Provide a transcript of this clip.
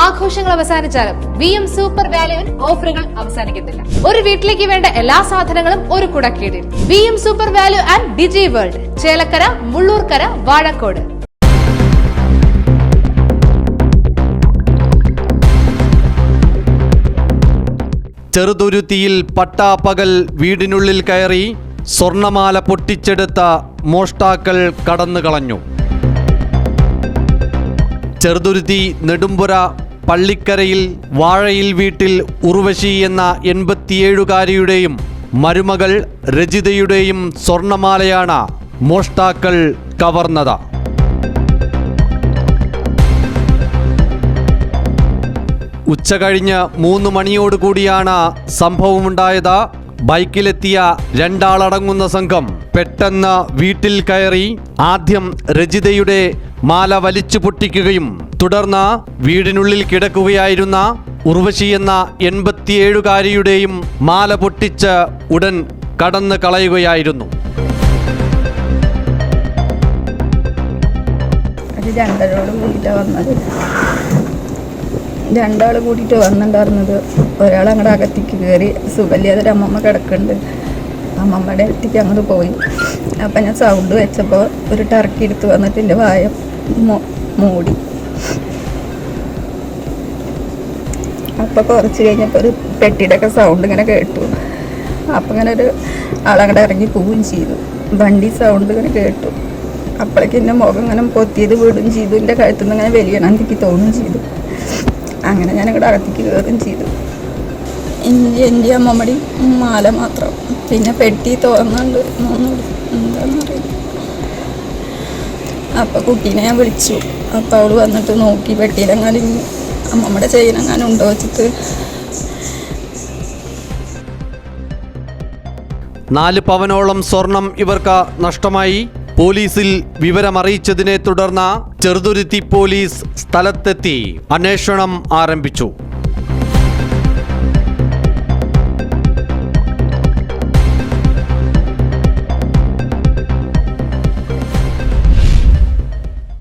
ആഘോഷങ്ങൾ അവസാനിച്ചാലും V M super വാല്യുവിൽ ഓഫറുകൾ അവസാനിക്കുന്നില്ല ഒരു വീട്ടിലേക്ക് വേണ്ട എല്ലാ സാധനങ്ങളും ഒരു കുടക്കീടിൽ. V M super value and digi world Chelakkara Mullurkara Vazhakode. ചെറുതുരുത്തിയിൽ പട്ടാപ്പകൽ വീടിനുള്ളിൽ കയറി സ്വർണമാല പൊട്ടിച്ചെടുത്ത മോഷ്ടാക്കൾ കടന്നുകളഞ്ഞു. ചെറുതുരുത്തി നെടുമ്പുര പള്ളിക്കരയിൽ വാഴയിൽ വീട്ടിൽ ഉർവശി എന്ന എൺപത്തിയേഴുകാരിയുടെയും മരുമകൾ രജിതയുടെയും സ്വർണമാലയാണ് മോഷ്ടാക്കൾ കവർന്നത്. ഉച്ച കഴിഞ്ഞ് മൂന്ന് മണിയോടുകൂടിയാണ് സംഭവമുണ്ടായത്. ബൈക്കിലെത്തിയ രണ്ടാളടങ്ങുന്ന സംഘം പെട്ടെന്ന് വീട്ടിൽ കയറി ആദ്യം രജിതയുടെ മാല വലിച്ചു പൊട്ടിക്കുകയും തുടർന്ന് വീടിനുള്ളിൽ കിടക്കുകയായിരുന്ന ഉർവശി എന്ന എൺപത്തിയേഴുകാരിയുടെയും മാല പൊട്ടിച്ച് ഉടൻ കടന്നു കളയുകയായിരുന്നു. രണ്ടാൾ വന്നത്. കൂടിയിട്ട് വന്നിട്ടുണ്ടായിരുന്നത്. ഒരാൾ അങ്ങോട്ട് അകത്തേക്ക് കയറി സുബല്യാതൊരു അമ്മമ്മ കിടക്കുന്നുണ്ട്. അമ്മമ്മയുടെ അടുത്തേക്ക് അങ്ങോട്ട് പോയി. അപ്പം ഞാൻ സൗണ്ട് വെച്ചപ്പോൾ ഒരു ടർക്കി എടുത്ത് വന്നിട്ട് എന്റെ വായ മൂടി. അപ്പോൾ കുറച്ച് കഴിഞ്ഞപ്പോൾ ഒരു പെട്ടിയുടെ ഒക്കെ സൗണ്ട് ഇങ്ങനെ കേട്ടു. അപ്പം ഇങ്ങനെ ഒരു ആളങ്ങടെ ഇറങ്ങി പോവുകയും ചെയ്തു. വണ്ടി സൗണ്ട് ഇങ്ങനെ കേട്ടു. അപ്പോഴേക്ക് എന്റെ മുഖം ഇങ്ങനെ പൊത്തിയത് വീടും ചെയ്തു. എന്റെ കഴുത്തിൽ നിന്ന് ഇങ്ങനെ വലിയണം എനിക്ക് തോന്നുകയും ചെയ്തു. അങ്ങനെ ഞാൻ ഇവിടെ അകത്തേക്ക് കയറുകയും ചെയ്തു. എന്റെ അമ്മമ്മടി മാല മാത്രം. പിന്നെ പെട്ടി തുറന്നുണ്ട് എന്താണെന്ന് അപ്പോൾ കുട്ടീനെ ഞാൻ വിളിച്ചു. അപ്പോൾ അവൾ വന്നിട്ട് നോക്കി പെട്ടിയിലെങ്ങാനും അമ്മമ്മയുടെ ചെയ്യലെങ്ങാനും ഉണ്ടോ? വെച്ചിട്ട് നാല് പവനോളം സ്വർണം ഇവർക്ക് നഷ്ടമായി. പോലീസിൽ വിവരമറിയിച്ചതിനെ തുടർന്ന് ചെറുതുരുത്തി പോലീസ് സ്ഥലത്തെത്തി. അന്വേഷണം ആരംഭിച്ചു.